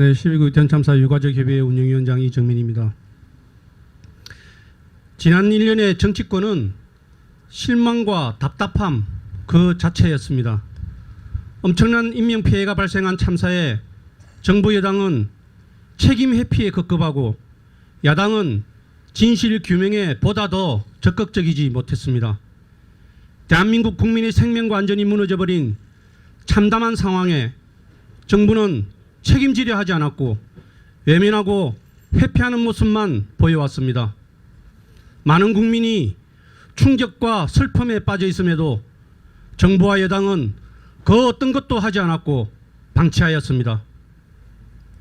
네, 12구 대참사 유가족 협의회 운영위원장 이정민입니다. 지난 1년의 정치권은 실망과 답답함 그 자체였습니다. 엄청난 인명 피해가 발생한 참사에 정부 여당은 책임 회피에 급급하고 야당은 진실 규명에 보다 더 적극적이지 못했습니다. 대한민국 국민의 생명과 안전이 무너져버린 참담한 상황에 정부는 책임지려 하지 않았고 외면하고 회피하는 모습만 보여왔습니다. 많은 국민이 충격과 슬픔에 빠져 있음에도 정부와 여당은 그 어떤 것도 하지 않았고 방치하였습니다.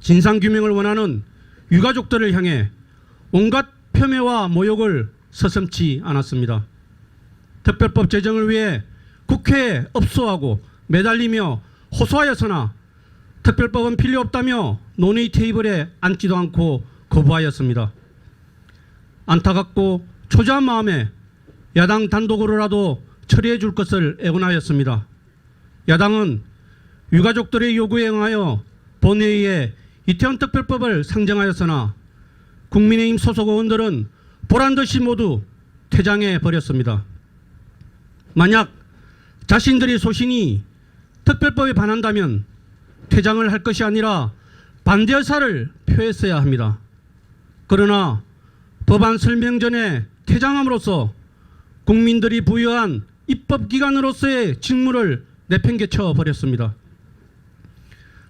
진상규명을 원하는 유가족들을 향해 온갖 폄훼와 모욕을 서슴지 않았습니다. 특별법 제정을 위해 국회에 업소하고 매달리며 호소하였으나 특별법은 필요 없다며 논의 테이블에 앉지도 않고 거부하였습니다. 안타깝고 초조한 마음에 야당 단독으로라도 처리해 줄 것을 애원하였습니다. 야당은 유가족들의 요구에 응하여 본회의에 이태원 특별법을 상정하였으나 국민의힘 소속 의원들은 보란듯이 모두 퇴장해 버렸습니다. 만약 자신들의 소신이 특별법에 반한다면 퇴장을 할 것이 아니라 반대 의사를 표했어야 합니다. 그러나 법안 설명 전에 퇴장함으로써 국민들이 부여한 입법기관으로서의 직무를 내팽개쳐 버렸습니다.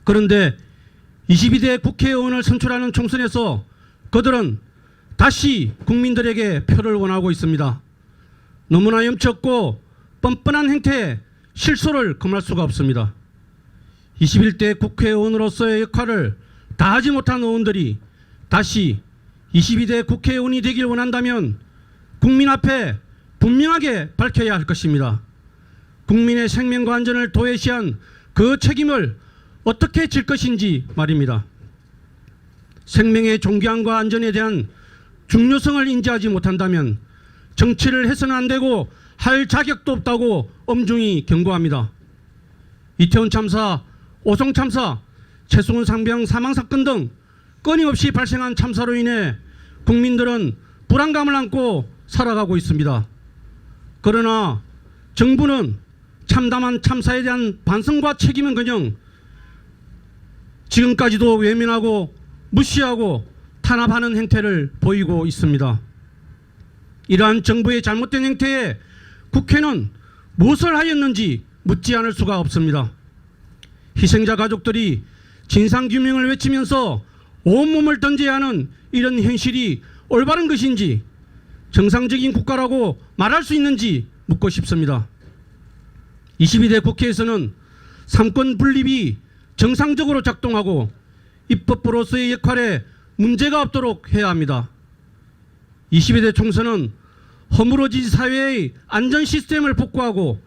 그런데 22대 국회의원을 선출하는 총선에서 그들은 다시 국민들에게 표를 원하고 있습니다. 너무나 염쳤고 뻔뻔한 행태에 실소를 금할 수가 없습니다. 21대 국회의원으로서의 역할을 다하지 못한 의원들이 다시 22대 국회의원이 되길 원한다면 국민 앞에 분명하게 밝혀야 할 것입니다. 국민의 생명과 안전을 도외시한 그 책임을 어떻게 질 것인지 말입니다. 생명의 존귀함과 안전에 대한 중요성을 인지하지 못한다면 정치를 해서는 안 되고 할 자격도 없다고 엄중히 경고합니다. 이태원 참사, 오송 참사, 최승훈 상병 사망 사건 등 끊임없이 발생한 참사로 인해 국민들은 불안감을 안고 살아가고 있습니다. 그러나 정부는 참담한 참사에 대한 반성과 책임은커녕 지금까지도 외면하고 무시하고 탄압하는 행태를 보이고 있습니다. 이러한 정부의 잘못된 행태에 국회는 무엇을 하였는지 묻지 않을 수가 없습니다. 희생자 가족들이 진상규명을 외치면서 온몸을 던져야 하는 이런 현실이 올바른 것인지 정상적인 국가라고 말할 수 있는지 묻고 싶습니다. 22대 국회에서는 삼권 분립이 정상적으로 작동하고 입법부로서의 역할에 문제가 없도록 해야 합니다. 22대 총선은 허물어진 사회의 안전 시스템을 복구하고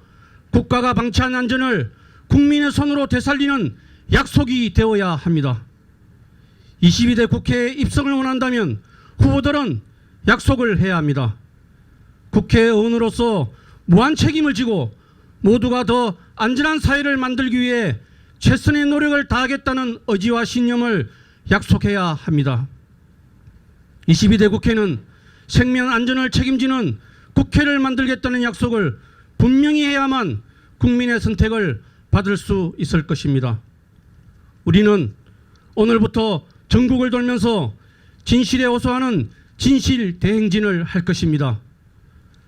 국가가 방치한 안전을 국민의 손으로 되살리는 약속이 되어야 합니다. 22대 국회에 입성을 원한다면 후보들은 약속을 해야 합니다. 국회의원으로서 무한 책임을 지고 모두가 더 안전한 사회를 만들기 위해 최선의 노력을 다하겠다는 의지와 신념을 약속해야 합니다. 22대 국회는 생명 안전을 책임지는 국회를 만들겠다는 약속을 분명히 해야만 국민의 선택을 받을 수 있을 것입니다. 우리는 오늘부터 전국을 돌면서 진실에 호소하는 진실 대행진을 할 것입니다.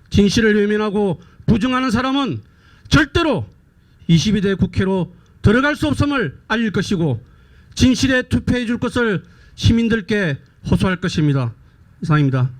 진실을 외면하고 부정하는 사람은 절대로 22대 국회로 들어갈 수 없음을 알릴 것이고 진실에 투표해 줄 것을 시민들께 호소할 것입니다. 이상입니다.